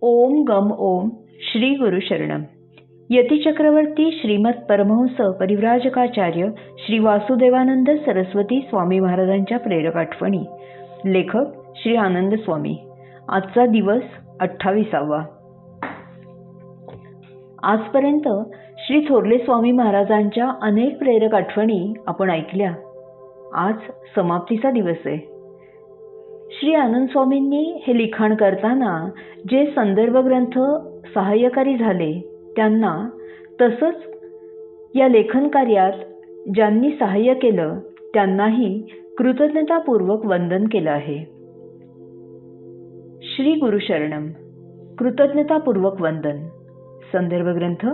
ओम गम ओम श्री गुरु शरणम यतिचक्रवर्ती श्रीमत परमहंस परिव्राजकाचार्य श्री वासुदेवानंद सरस्वती स्वामी महाराजांच्या प्रेरक आठवणी. लेखक श्री आनंद स्वामी. आजचा दिवस अठ्ठावीसावा. आजपर्यंत श्री थोरले स्वामी महाराजांच्या अनेक प्रेरक आठवणी आपण ऐकल्या. आज समाप्तीचा दिवस आहे. श्री आनंद स्वामींनी हे लिखाण करताना जे संदर्भ ग्रंथ सहाय्यकारी झाले त्यांना तसंच या लेखन कार्यात ज्यांनी सहाय्य केलं त्यांनाही कृतज्ञतापूर्वक वंदन केलं आहे. श्री गुरुशरणम कृतज्ञतापूर्वक वंदन. संदर्भ ग्रंथ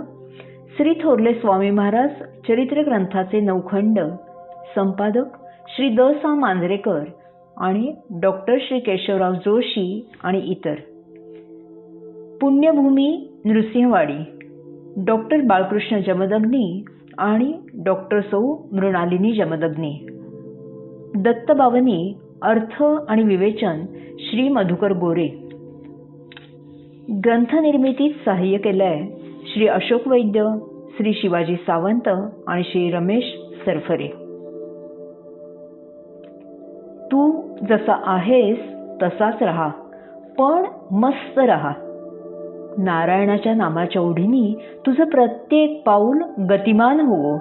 श्री थोरले स्वामी महाराज चरित्र ग्रंथाचे नौखंड संपादक श्री द सा मांजरेकर आणि डॉक्टर श्री केशवराव जोशी आणि इतर. पुण्यभूमी नृसिंहवाडी डॉक्टर बाळकृष्ण जमदग्नी आणि डॉक्टर सौ मृणालिनी जमदग्नी. दत्तबावनी अर्थ आणि विवेचन श्री मधुकर गोरे ग्रंथनिर्मितीत सहाय्य केलंय श्री अशोक वैद्य श्री शिवाजी सावंत आणि श्री रमेश सरफरे. तू जसा आहेस तसाच राहा. पण मस्त राहा. नारायणाच्या नामाच्या ओढीनी तुझं प्रत्येक पाऊल गतिमान होवो.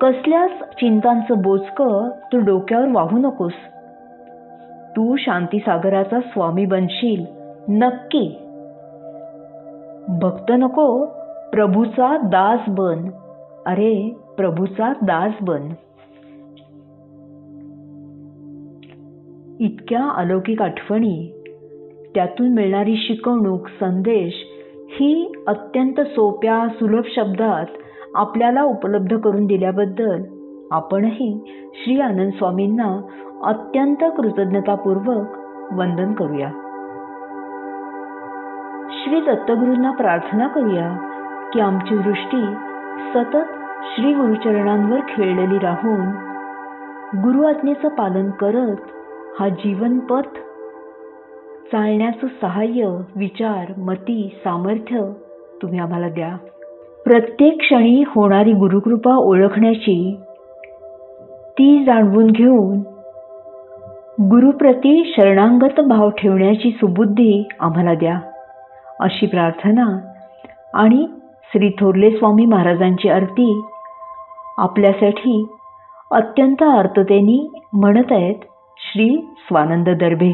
कसल्याच चिंतांचं बोचकं तू डोक्यावर वाहू नकोस. तू शांतीसागराचा स्वामी बनशील नक्की. भक्त नको प्रभूचा दास बन. अरे प्रभूचा दास बन. इतक्या अलौकिक आठवणी त्यातून मिळणारी शिकवणूक संदेश ही अत्यंत सोप्या सुलभ शब्दात आपल्याला उपलब्ध करून दिल्याबद्दल आपणही श्री आनंद स्वामींना अत्यंत कृतज्ञतापूर्वक वंदन करूया. श्री दत्तगुरूंना प्रार्थना करूया की आमची दृष्टी सतत श्री गुरुचरणांवर खेळलेली राहून गुरु आज्ञेचं पालन करत हा जीवनपथ चालण्याचं सहाय्य विचार मती सामर्थ्य तुम्ही आम्हाला द्या. प्रत्येक क्षणी होणारी गुरुकृपा ओळखण्याची ती जाणवून घेऊन गुरुप्रती शरणांगत भाव ठेवण्याची सुबुद्धी आम्हाला द्या. अशी प्रार्थना आणि श्री थोरले स्वामी महाराजांची आरती आपल्यासाठी अत्यंत आर्ततेने म्हणत आहेत. श्री स्वानंद दर्भे.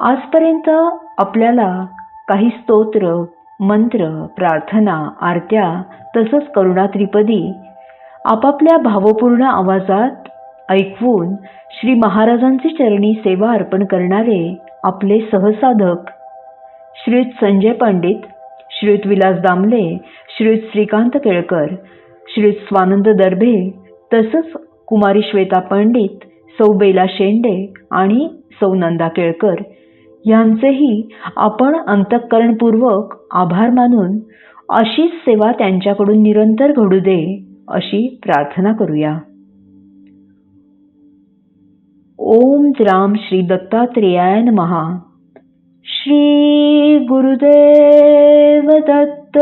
आजपर्यंत आपल्याला काही स्तोत्र मंत्र प्रार्थना आरत्या तसंच करुणा त्रिपदी आपापल्या भावपूर्ण आवाजात ऐकवून श्री महाराजांचे चरणी सेवा अर्पण करणारे आपले सहसाधक श्रीयुत संजय पंडित श्रीयुत विलास दामले श्रीयुत श्रीकांत केळकर श्रीयुत स्वानंद दर्भे तसंच कुमारी श्वेता पंडित सौ बेला शेंडे आणि सौ नंदा केळकर यांचेही आपण अंतःकरणपूर्वक आभार मानून अशीच सेवा त्यांच्याकडून निरंतर घडू दे अशी प्रार्थना करूया. ओम राम श्री दत्तात्रेयाय महा श्री गुरुदेव दत्त